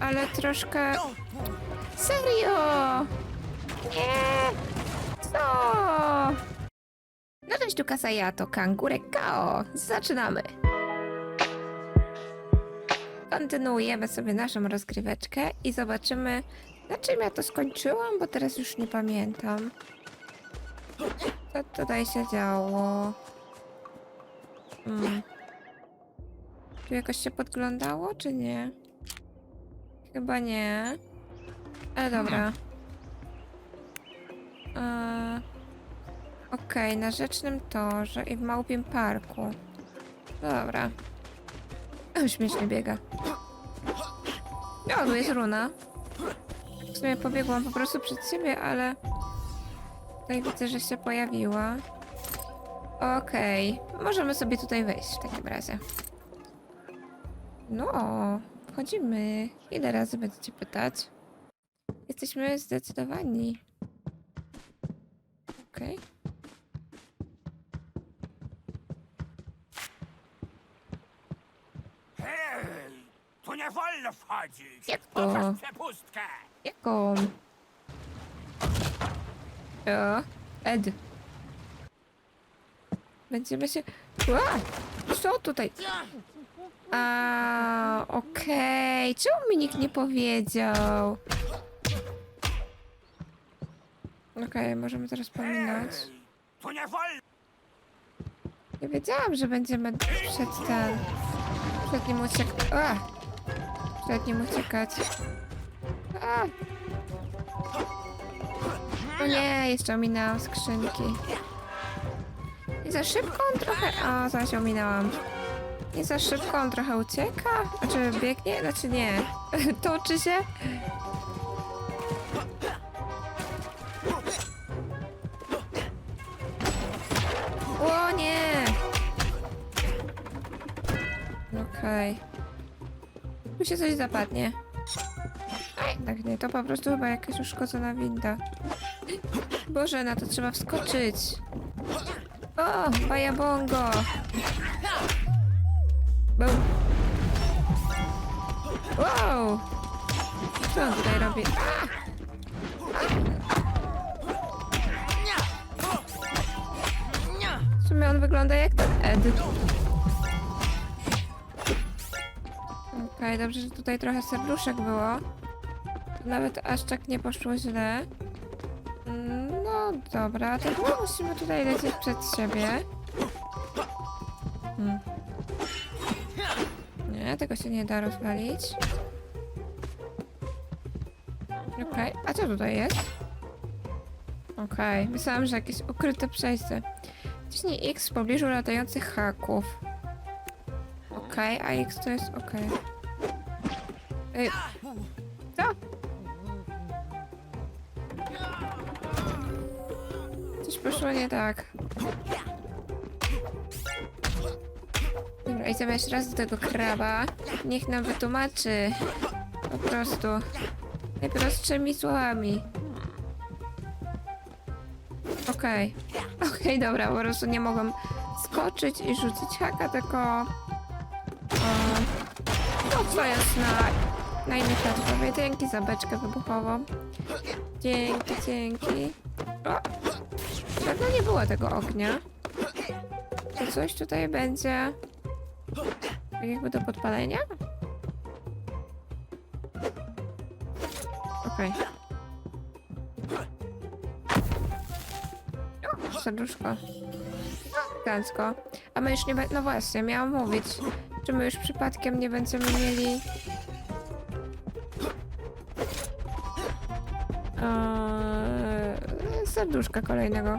ale troszkę... Serio! Nie! Co? No cześć, tu Kasajato, Kangurek Kao. Zaczynamy! Kontynuujemy sobie naszą rozgryweczkę i zobaczymy, na czym ja to skończyłam, bo teraz już nie pamiętam. Co tutaj się działo? Hmm. Tu jakoś się podglądało, czy nie? Chyba nie. Ale dobra. Eee, Okej, na Rzecznym Torze i w Małpim Parku. No dobra. O, śmiesznie biega. O, tu jest runa. W sumie pobiegłam po prostu przed siebie, ale... Tutaj widzę, że się pojawiła. Okej, możemy sobie tutaj wejść w takim razie. No, wchodzimy. Ile razy będziecie pytać? Jesteśmy zdecydowani. Okej. Hej, tu nie wolno wchodzić! Jak to? Pokaż przepustkę! Jaką? O, Ed. Będziemy się... Ła! Co tutaj? A, okej. Czemu mi nikt nie powiedział? Okej, możemy teraz pominąć. Nie! Nie wiedziałam, że będziemy przed ten... Przed nim uciekać. Przed nim uciekać. A! O nie, jeszcze ominęłam skrzynki. Nie za szybko on trochę... O, zaś ominęłam. Nie za szybko on trochę ucieka? Znaczy biegnie? Znaczy nie. Toczy się? O nie! Okej. Tu się coś zapadnie. Tak nie, to po prostu chyba jakaś uszkodzona winda. Boże, na to trzeba wskoczyć. O, bajabongo! Bum. Wow! Co on tutaj robi? W sumie on wygląda jak ten Ed. Okej, dobrze, że tutaj trochę serduszek było. Nawet aż tak nie poszło źle. Mm, No dobra, to musimy tutaj lecieć przed siebie. Tego się nie da rozwalić. Okej, a co tutaj jest? Okej, myślałam, że jakieś ukryte przejście. Wciśnij X w pobliżu latających haków. Okej, a X to jest okej. Ej, Co? Coś poszło nie tak. Idziemy jeszcze raz do tego kraba. Niech nam wytłumaczy. Po prostu. Najprostszymi słowami. Okej. Okej, dobra, po prostu nie mogłam skoczyć i rzucić haka, tylko... O, no co jest na, na innej platformie. Dzięki za beczkę wybuchową. Dzięki, dzięki. O! Pewno nie było tego ognia. Czy coś tutaj będzie... Tak jakby do podpalenia? Okej. O, serduszko. A my już nie będziemy... No właśnie, miałam mówić. Czy my już przypadkiem nie będziemy mieli... Eee, serduszka kolejnego.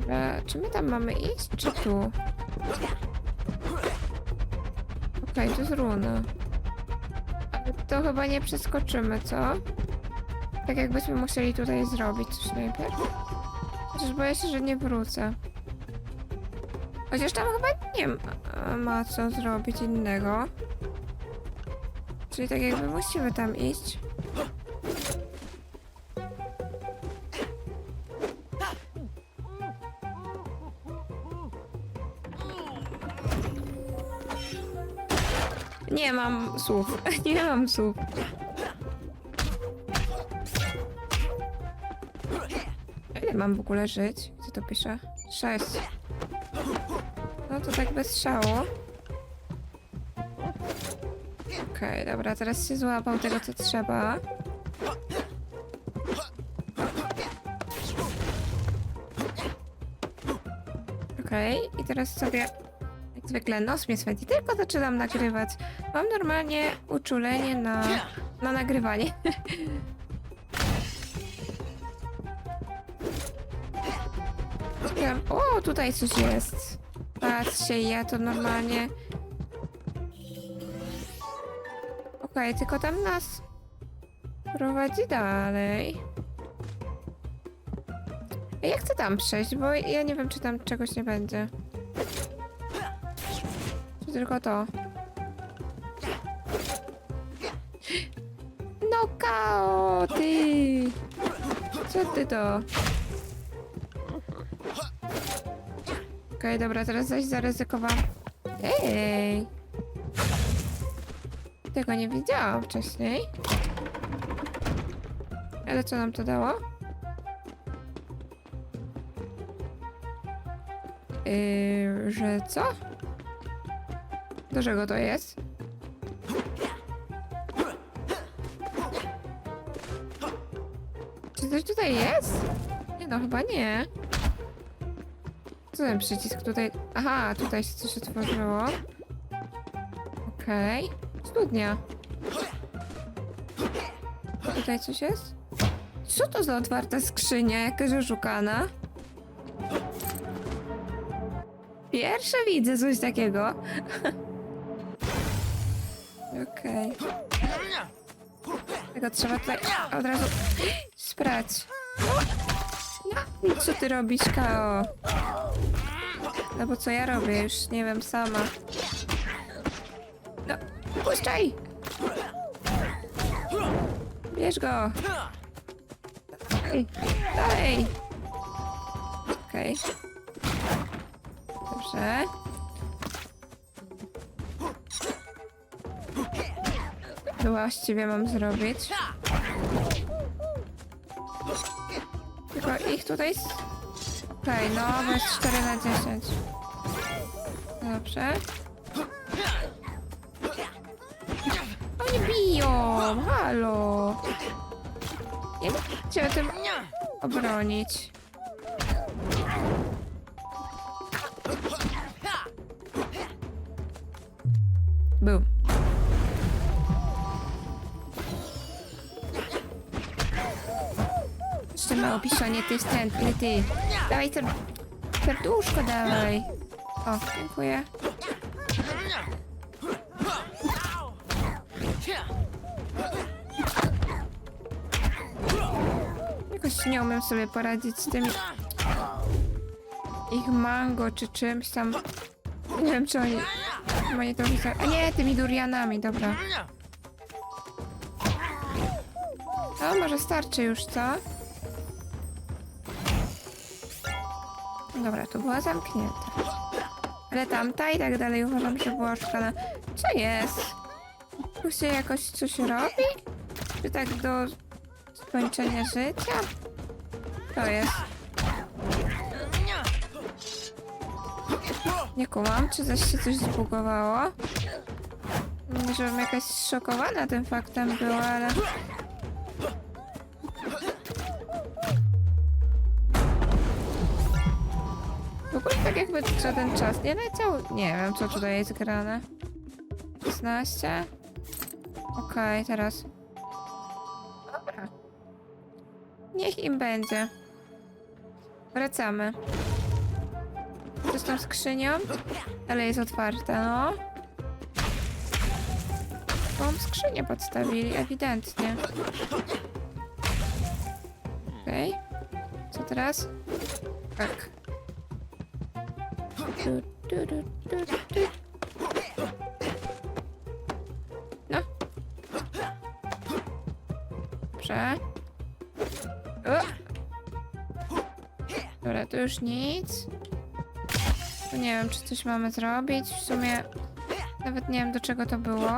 Dobra, czy my tam mamy iść, czy tu? Okej, to jest runa. Ale to chyba nie przeskoczymy, co? Tak jakbyśmy musieli tutaj zrobić coś najpierw. Chociaż boję się, że nie wrócę. Chociaż tam chyba nie ma, ma co zrobić innego. Czyli tak jakby musimy tam iść. Mam słów. Nie mam słów. Ile mam w ogóle żyć? Co to pisze? Sześć. No to tak bez szału. Okej, dobra, teraz się złapał tego, co trzeba. Okej, i teraz sobie zwykle nos mnie swędzi, tylko zaczynam nagrywać. Mam normalnie uczulenie na, na nagrywanie. O, tutaj coś jest. Patrzcie, ja to normalnie... Okej, tylko tam nas prowadzi dalej. Ja chcę tam przejść, bo ja nie wiem, czy tam czegoś nie będzie. Tylko to? No kao, ty! Co ty to? Okej, dobra, teraz zaś zaryzykowałam. Ej! Tego nie widziałam wcześniej. Ale co nam to dało? Yy, że co? Do czego to jest? Czy coś tutaj jest? Nie no, chyba nie. Co ten przycisk tutaj? Aha, tutaj się coś otworzyło. Okej. Studnia. Tutaj coś jest? Co to za otwarta skrzynia? Jakaś oszukana? Pierwsze widzę coś takiego. Okej. Tego trzeba tutaj od razu sprać. No, co ty robisz, Kao? No bo co ja robię? Już nie wiem sama. No, puszczaj! Bierz go! Dalej! Dalej! Okej. Dobrze. Co właściwie mam zrobić? Tylko ich tutaj... Okej, no, bo jest 4 na 10. Dobrze. Oni biją! Halo! Nie chcę tym obronić. Ty wstępny, ty. Dawaj ser... serduszko, dawaj. O, dziękuję. Jakoś nie umiem sobie poradzić z tymi... Ich mango czy czymś tam. Nie wiem, czy oni... Nie. A nie, tymi durianami, dobra. No, może starczy już, co? Dobra, to była zamknięta. Ale tamta i tak dalej uważam, że była szukana. Co jest? Tu się jakoś coś robi? Czy tak do skończenia życia? To jest. Nie kumam, czy zaś się coś zbugowało? Nie, żebym jakaś zszokowana tym faktem była, ale... W ogóle tak jakby żaden czas nie leciał. Nie wiem, co tutaj jest grane. 16? Okej, teraz. Dobra. Niech im będzie. Wracamy. Co z tą skrzynią? Ale jest otwarta, no. Tą skrzynię podstawili, ewidentnie. Okej. Co teraz? Tak. Tu, tu, tu, tu, tu. No. Dobrze. O! Dobra, to już nic. Tu nie wiem, czy coś mamy zrobić. W sumie Nawet nie wiem do czego to było.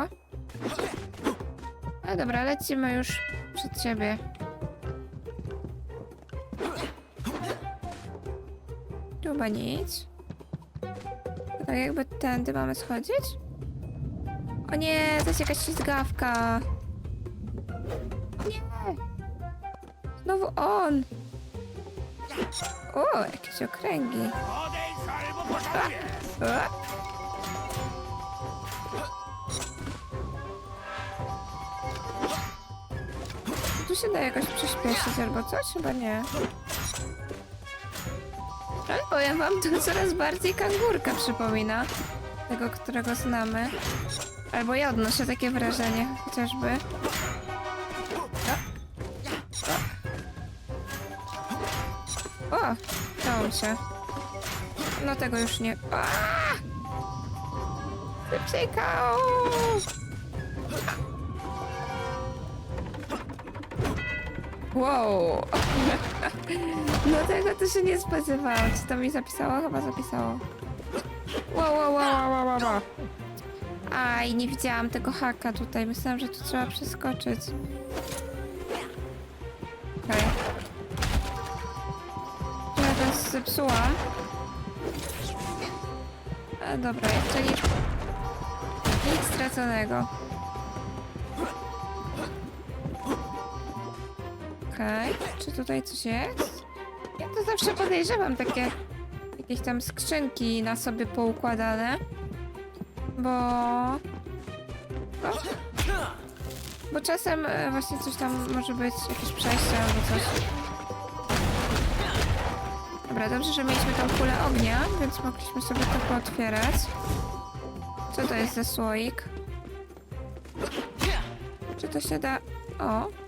Ale dobra, lecimy już przed siebie. Tu chyba nic. Tak jakby tędy mamy schodzić? O nie, to jest jakaś ślizgawka. Nie. Znowu on. O, jakieś okręgi. Tu się da jakoś przyspieszyć albo coś? Chyba nie. Powiem wam, to coraz bardziej kangurka przypomina. Tego, którego znamy. Albo ja odnoszę takie wrażenie, chociażby. O! O! Dało mi się. No tego już nie... Aaaa! Szybciej! Wow! No tego to się nie spodziewałam. Czy to mi zapisało? Chyba zapisało. Wow, wow, wow, wow, wow, wow. Aj, nie widziałam tego haka tutaj. Myślałam, że tu trzeba przeskoczyć. Okej. Ja to zepsułam. A, dobra, jeszcze nic, nic straconego. Okej, czy tutaj coś jest? Ja to zawsze podejrzewam takie jakieś tam skrzynki na sobie poukładane. Bo... O. Bo czasem e, właśnie coś tam może być, jakieś przejście albo coś. Dobra, dobrze, że mieliśmy tą kulę ognia, więc mogliśmy sobie to pootwierać. Co to jest za słoik? Czy to się da... O!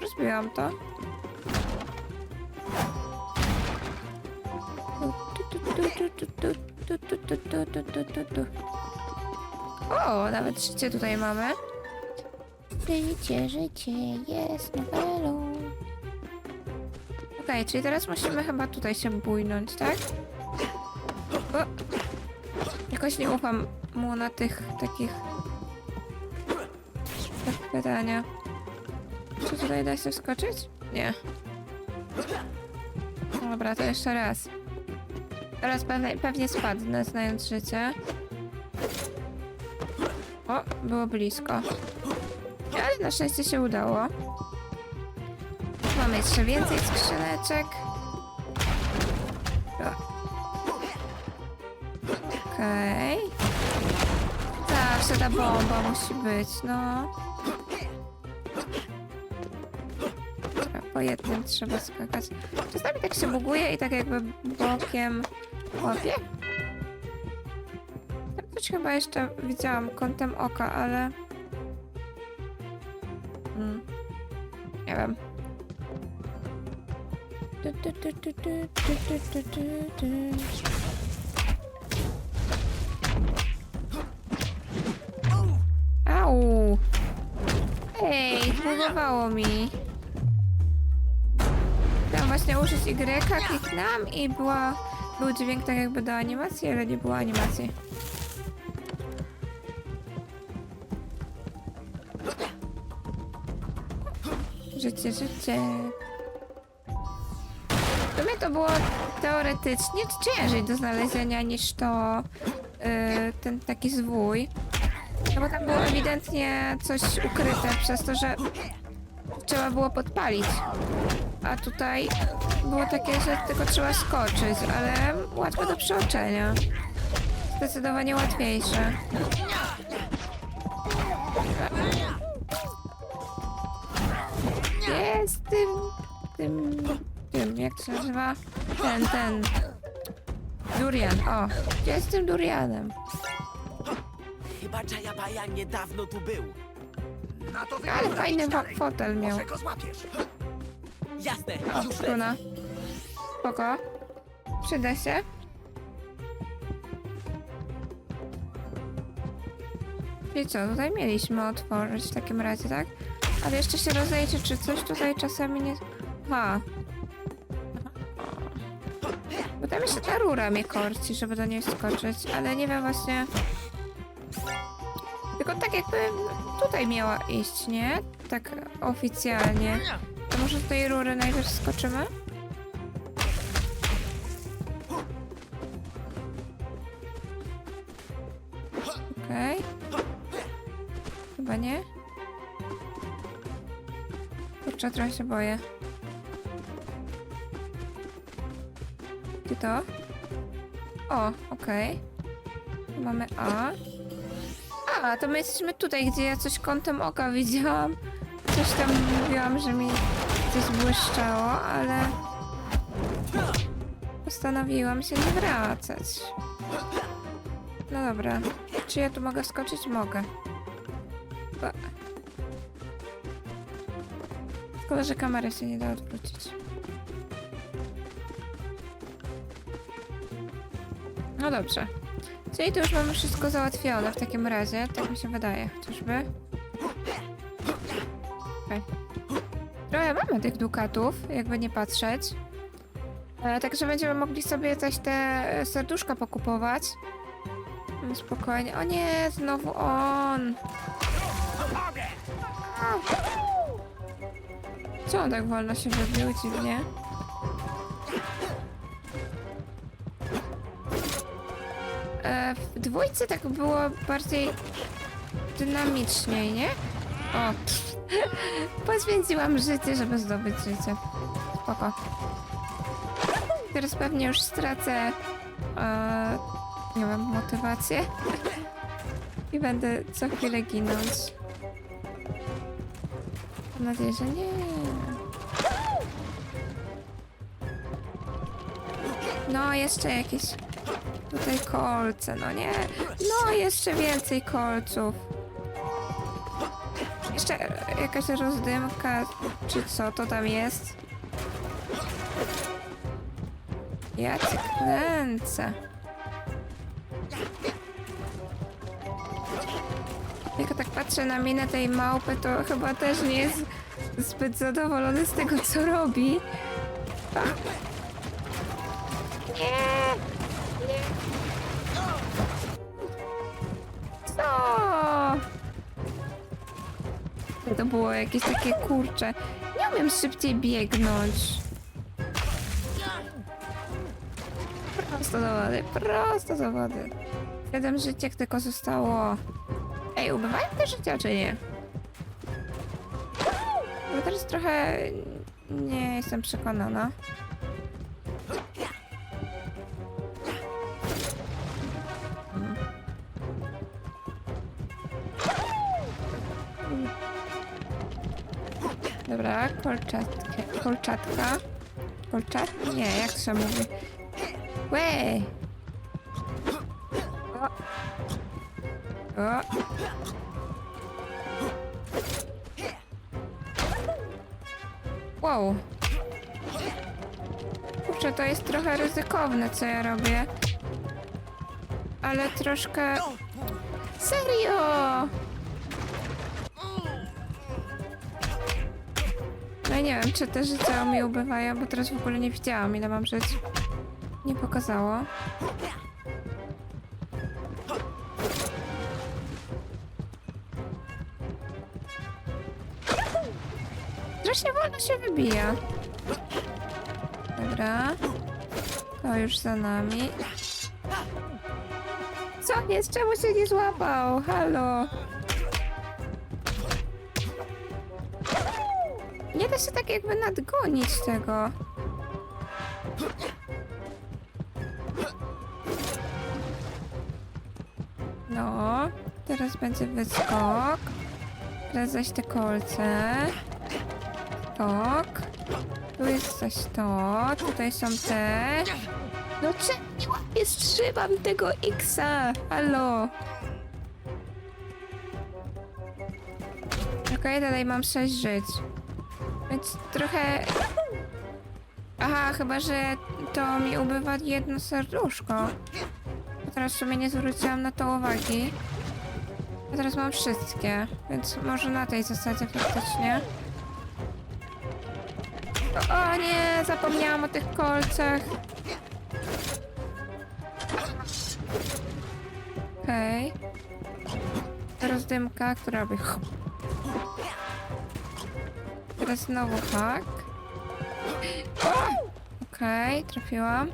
Rozbiłam to. O, nawet życie tutaj mamy. Życie, życie jest nowelą. Okej, czyli teraz musimy chyba tutaj się bójnąć, tak? O! Jakoś nie ufam mu na tych takich... Tak pytania. Tutaj da się wskoczyć? Nie. Dobra, to jeszcze raz. Teraz pewnie, pewnie spadnę, znając życie. O, było blisko. Ale na szczęście się udało. Mamy jeszcze więcej skrzyneczek. Okej. Zawsze ta bomba musi być, no. po jednym trzeba skakać. Czasami tak się buguje i tak jakby bokiem łapie. Tam coś chyba jeszcze widziałam kątem oka, ale... Hmm. Nie wiem. Au! Ej, zbugowało mi. Właśnie użyć Y, kliknęłam i była, był dźwięk tak jakby do animacji, ale nie było animacji. Życie, życie. W sumie to było teoretycznie ciężej do znalezienia niż to yy, ten taki zwój. No bo tam było ewidentnie coś ukryte przez to, że trzeba było podpalić. A tutaj było takie, że tylko trzeba skoczyć, ale łatwe do przeoczenia. Zdecydowanie łatwiejsze. Jest tym, tym, tym, jak to się nazywa? Ten, ten. Durian, o. Gdzie jest tym durianem? Chyba Czajabaja niedawno tu był. Na to Ale wygląda fajny fotel miał. Może go złapiesz. Jasne, już lecę. Spoko. Przyda się. I co, tutaj mieliśmy otworzyć w takim razie, tak? Ale jeszcze się rozejdzie, czy coś tutaj czasami nie... Ha. Bo tam jeszcze ta rura mnie korci, żeby do niej skoczyć, ale nie wiem właśnie... tylko tak jakby tutaj miała iść, nie? Tak oficjalnie. Może z tej rury najpierw skoczymy? Okej. Chyba nie. Kurczę, trochę się boję. Gdzie to? O, okej. Tu Mamy A. A, to my jesteśmy tutaj, gdzie ja coś kątem oka widziałam. Coś tam mówiłam, że mi coś błyszczało, ale postanowiłam się nie wracać. No dobra. Czy ja tu mogę skoczyć? Mogę. Ba. Szkoda, że kamery się nie da odwrócić. No dobrze. Czyli to już mamy wszystko załatwione w takim razie. Tak mi się wydaje, chociażby. Trochę mamy tych dukatów, jakby nie patrzeć. E, także będziemy mogli sobie też te e, serduszka pokupować. No, Spokojnie. O nie, znowu on. Co on tak wolno się wybił dziwnie? E, w dwójce tak było bardziej dynamiczniej, nie? O, poświęciłam życie, żeby zdobyć życie. Spoko. Teraz pewnie już stracę, e, nie wiem, motywację. I będę co chwilę ginąć. Mam nadzieję, że nie. No, jeszcze jakieś tutaj kolce, no nie. No, jeszcze więcej kolców. Jakaś rozdymka, czy co to tam jest? Ja cię kręcę. Jak tak patrzę na minę tej małpy, to chyba też nie jest zbyt zadowolony z tego, co robi. Nie! Nie! To było jakieś takie kurcze. Nie umiem szybciej biegnąć. Prosto do wody, prosto do wody. Siedem życiek tylko zostało. Ej, ubywają te życia, czy nie? Bo teraz trochę nie jestem przekonana. Dobra, kolczatkę, kolczatka. Kolczat? Nie, jak to się mówi? Łe! O. O. Wow. Kurczę, to jest trochę ryzykowne, co ja robię. Ale troszkę... Serio! Nie wiem, czy te życia mi ubywają, bo teraz w ogóle nie widziałam, ile mam żyć. Nie pokazało. Strasznie wolno się wybija. Dobra. To już za nami. Co jest? Czemu się nie złapał? Halo? Da się tak jakby nadgonić tego. No, teraz będzie wyskok. Teraz zaś te kolce. Skok. Tu jest coś to. Tutaj są te. No czemu nie łapię? Trzymam tego X-a. Halo. Okej, dalej mam 6 żyć. Więc trochę... Aha, chyba, że to mi ubywa jedno serduszko. Bo teraz w sumie nie zwróciłam na to uwagi. A teraz mam wszystkie, więc może na tej zasadzie faktycznie. O, o nie, zapomniałam o tych kolcach. Okej. Teraz dymka, która robi... Teraz znowu hak. Okej, trafiłam.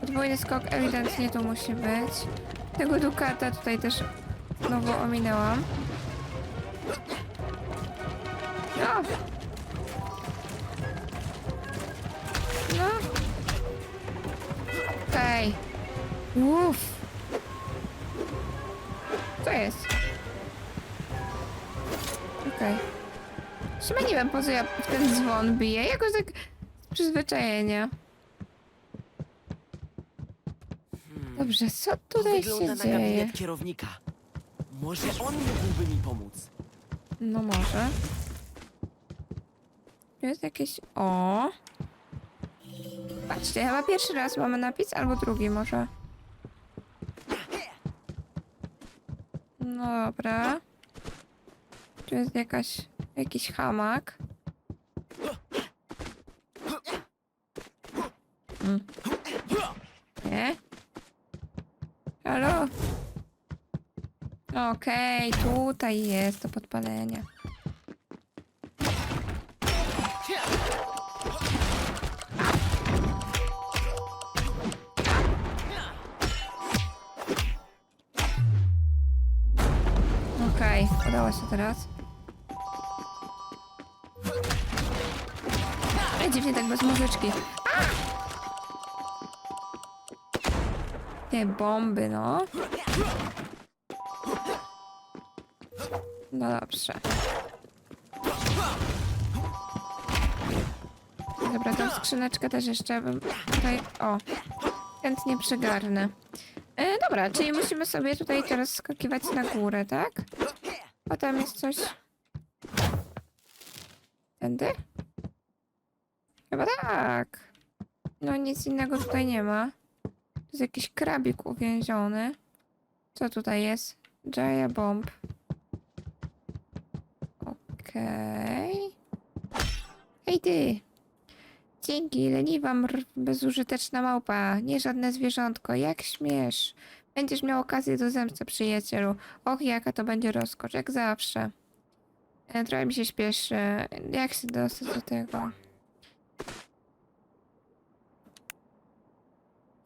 Podwójny skok ewidentnie tu musi być. Tego dukata tutaj też znowu ominęłam. No. No. Okej. Uff. Co jest? Okej. W sumie nie wiem po co ja w ten dzwon biję. Jakoś tak z przyzwyczajenia. Dobrze, co tutaj Wygląda się na dzieje? gabinet kierownika. Może on mógłby mi pomóc. No może. Tu jest jakieś... O! Patrzcie, chyba pierwszy raz mamy napis, albo drugi może. No dobra. Tu jest jakaś... jakiś hamak. Mm. Nie? Halo? Okej, tutaj jest do podpalenia. Okej, udało się teraz. Ej, dziwnie tak bez muzyczki. Te bomby, no. No dobrze. Dobra, tą skrzyneczkę też jeszcze bym tutaj... O, chętnie przygarnę. E, dobra, czyli musimy sobie tutaj teraz skakiwać na górę, tak? A tam jest coś... Tędy? Tak. No nic innego tutaj nie ma. To jest jakiś krabik uwięziony. Co tutaj jest? Jaya Bomb. Okej. Hej ty! Dzięki, leniwa mr, bezużyteczna małpa. Nie żadne zwierzątko. Jak śmiesz? Będziesz miał okazję do zemsty, przyjacielu. Och, jaka to będzie rozkocz, jak zawsze. E, Trochę mi się śpieszy. Jak się dostać do tego?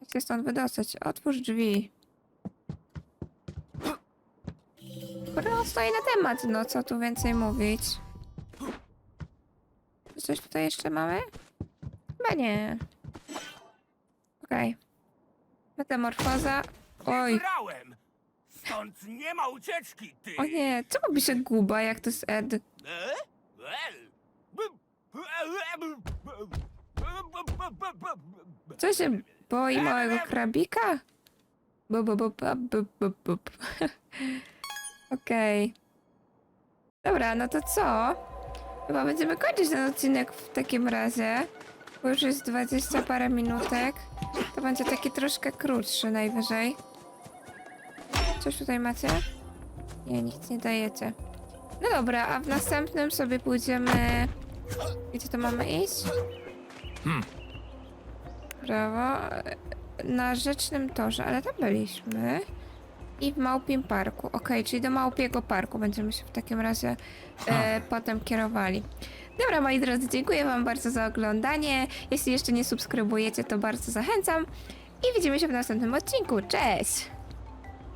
Jak się stąd wydostać? Otwórz drzwi. Prosto i na temat, no co tu więcej mówić. Coś tutaj jeszcze mamy? Chyba nie. Okej. Metamorfoza. Oj, Brałem! Stąd nie ma ucieczki, ty! o nie, co robi się guba, jak to jest Ed? Co się boi małego krabika? Bu, bu, bu, bu, bu, bu, bu. Okej. Dobra, no to co? Chyba będziemy kończyć ten odcinek w takim razie. Bo już jest 20 parę minutek. To będzie taki troszkę krótszy najwyżej. Coś tutaj macie? Nie, nic nie dajecie. No dobra, a w następnym sobie pójdziemy... Gdzie to mamy iść? Brawo. Na Rzecznym Torze, ale tam byliśmy. I w Małpim Parku. Okej, czyli do Małpiego Parku będziemy się w takim razie e, potem kierowali. Dobra, moi drodzy, dziękuję Wam bardzo za oglądanie. Jeśli jeszcze nie subskrybujecie, to bardzo zachęcam. I widzimy się w następnym odcinku. Cześć!